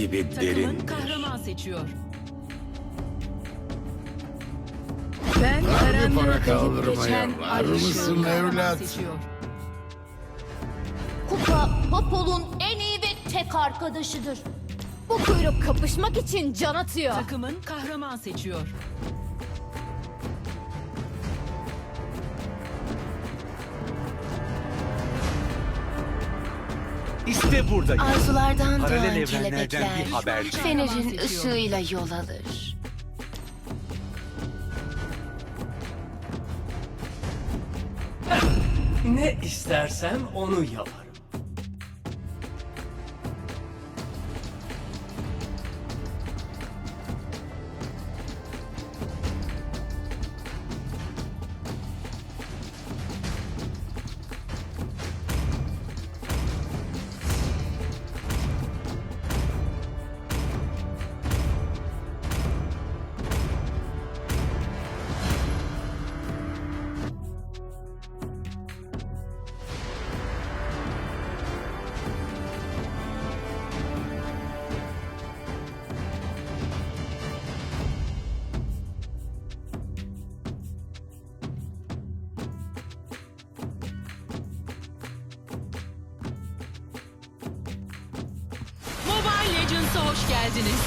gibi Takımın derindir. kahraman seçiyor. Ben Var mı karanlığı para kaldırmaya? Var mısın evlat? seçiyor. Kupa Popol'un en iyi ve tek arkadaşıdır. Bu kuyruk kapışmak için can atıyor. Takımın kahraman seçiyor. İşte buradayım. Arzulardan Paralel doğan evrenlerden kelebekler bir haberci. fenerin ışığıyla yol alır. Ne istersem onu yaparım. Hoş geldiniz.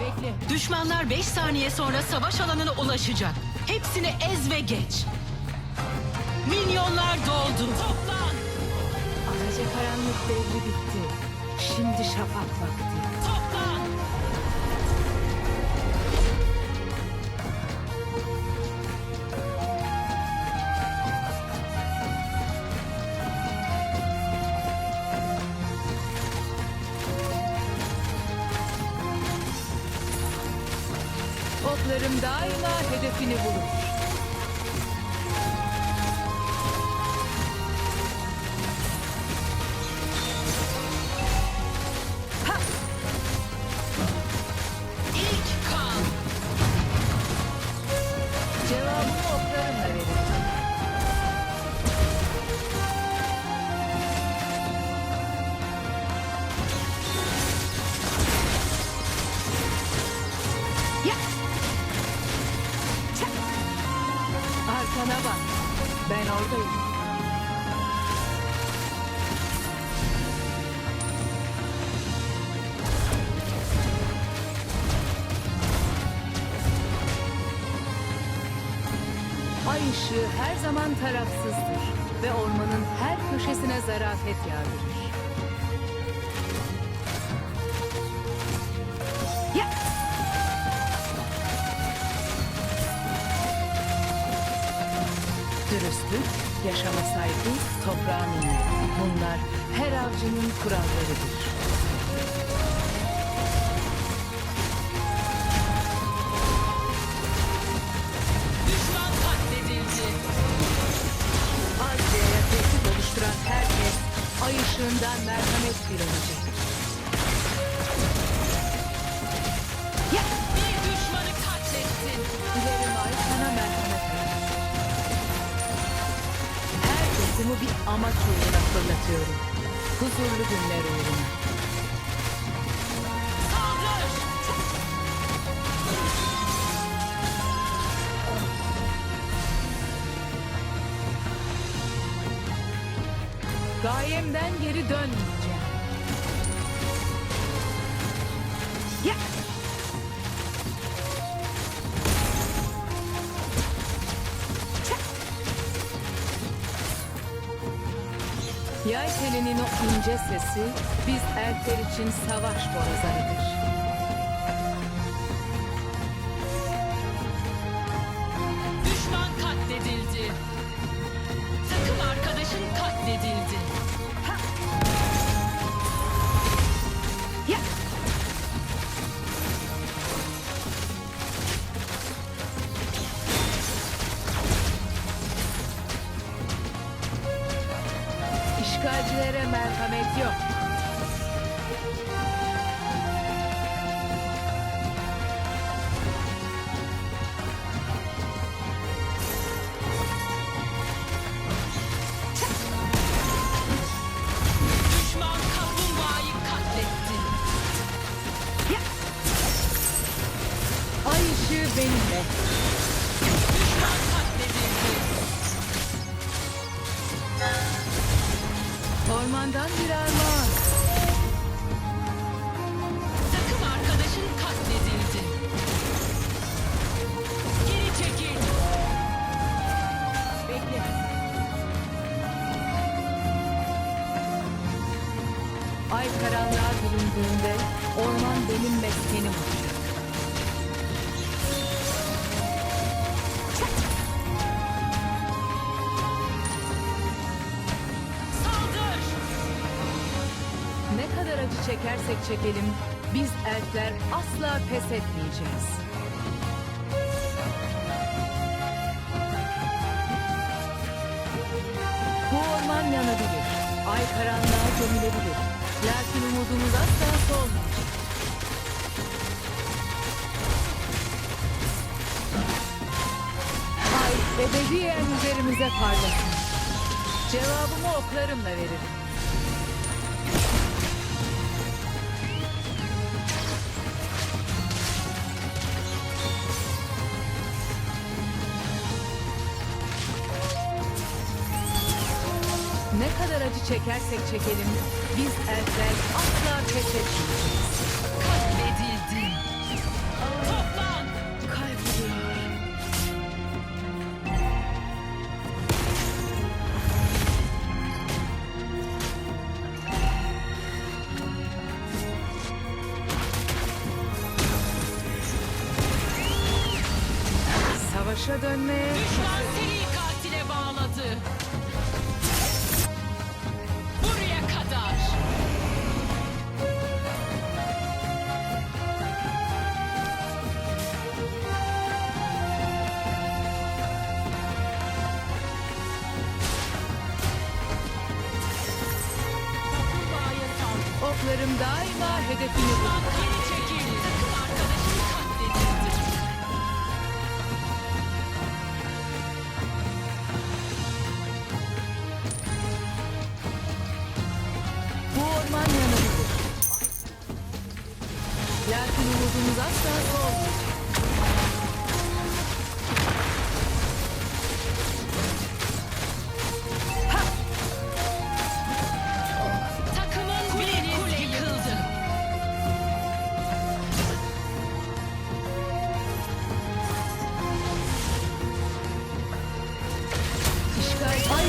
Bekle. Düşmanlar 5 saniye sonra savaş alanına ulaşacak. Hepsini ez ve geç. Minyonlar doldu. Toplan! Alaca karanlık devri bitti. Şimdi şafak vakti. Toplarım daima hedefini bulur. Oradayım. Ay ışığı her zaman tarafsızdır ve ormanın her köşesine zarafet yağdırır. Dürüstlük, yaşama saygı, toprağa minnet. Bunlar her avcının kurallarıdır. Fırlatıyorum. Huzurlu günler uğruna. Yay telinin o ince sesi biz erkekler için savaş borazanıdır. Büründüğünde orman benim meskenim olacak. Saldır! Ne kadar acı çekersek çekelim, biz elfler asla pes etmeyeceğiz. Bu orman yanabilir, ay karanlığa gömülebilir. Lakin umudumuz asla solmayacak. Ay ebediyen üzerimize parlasın. Cevabımı oklarımla veririm. Ne kadar acı çekersek çekelim, biz elfler asla pes etmeyeceğiz. Daima hedefini katledildi. Bu orman yanabilir. Lakin umudumuz asla solmayacak.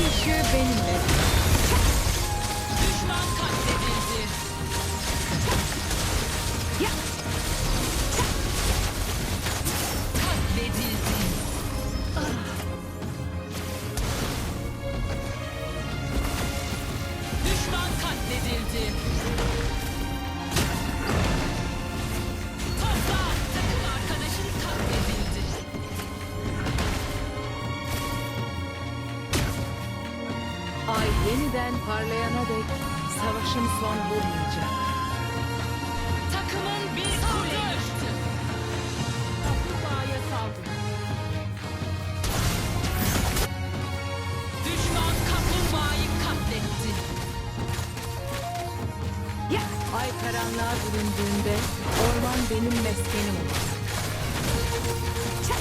İşgal ay ışığı Ay yeniden parlayana dek savaşın son bulmayacak. Takımın bir kule yıktı. Kaplumbağaya saldır. Düşman kaplumbağayı katletti. Ya! Ay karanlığa büründüğünde orman benim meskenim olacak. Ha,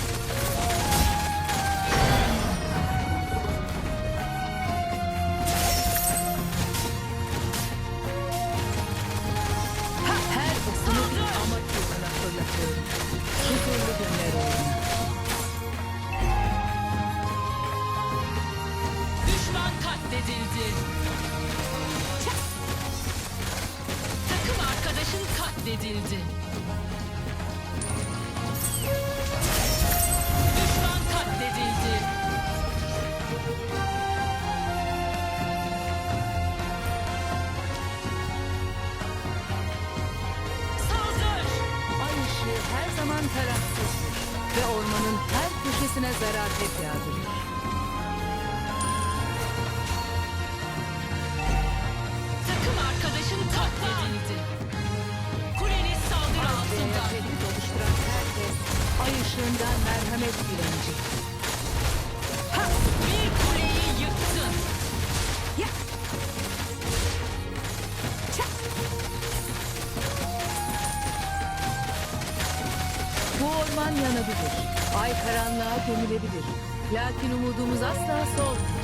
ay ışığından merhamet dilenecek. Bir kuleyi yıktın. Ya! Bu orman yanabilir, ay karanlığa gömülebilir. Lakin umudumuz asla solmayacak.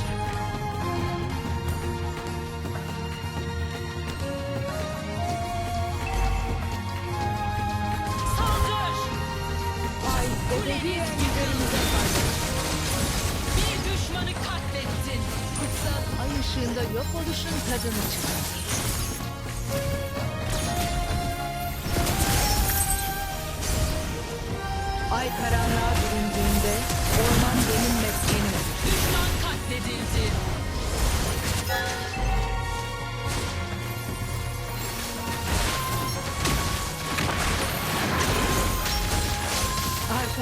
Bir düşmanı katlettin. Kutsal ay ışığında yok oluşun tadını çıkar.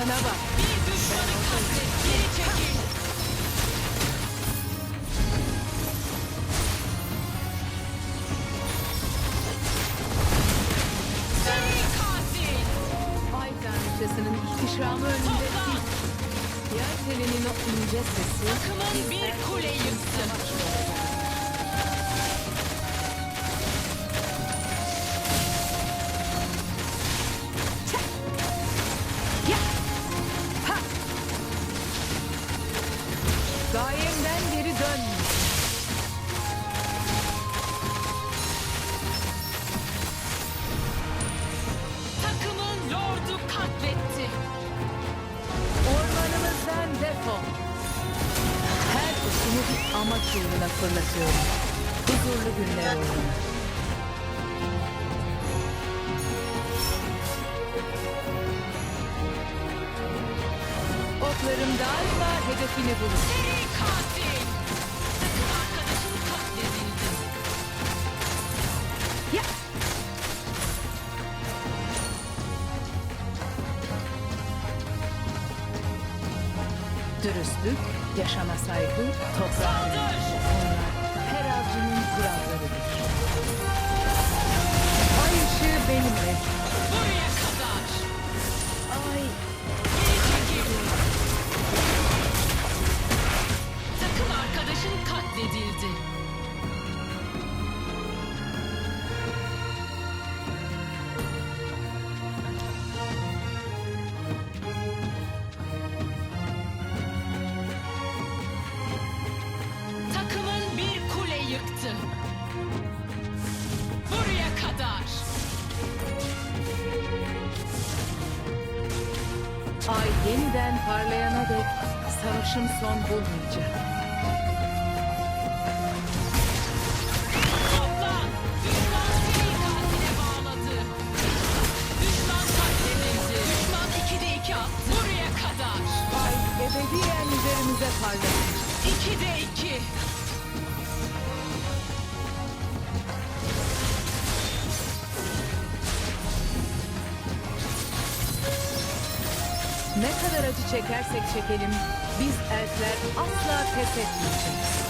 Arkana bak. Bir düşmanı katlet. Geri çekil. Seri katil. Ay tanrıçasının ihtişamı önünde Toplan. Yer telinin o ince sesi. Takımın bir kule yıktı. Daima hedefini bulur. Seri katil. Takım arkadaşın katledildi. Ya! Dürüstlük, yaşama saygı, toprağa Saldır. Her avcının kurallarıdır. Ay yeniden parlayana dek savaşım son bulmayacak. Ne kadar acı çekersek çekelim biz elfler asla pes etmeyeceğiz.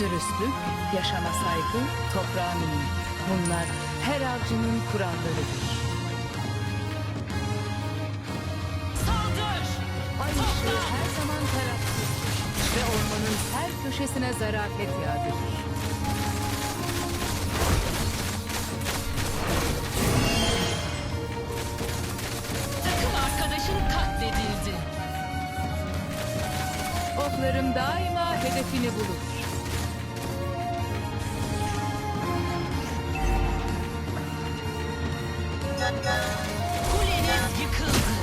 Dürüstlük, yaşama saygı, toprağa minik. Bunlar her avcının kurallarıdır. Ormanın her köşesine zarafet yağdırır. Takım arkadaşın katledildi. Oklarım daima hedefini bulur. Kuleniz yıkıldı.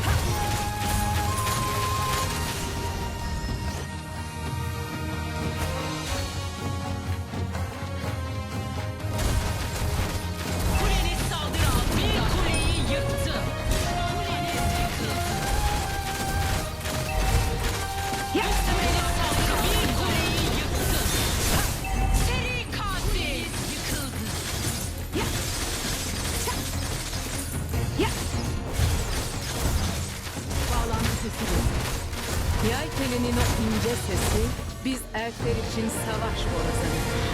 Telinin o ince sesi biz elfler için savaş borazanıdır.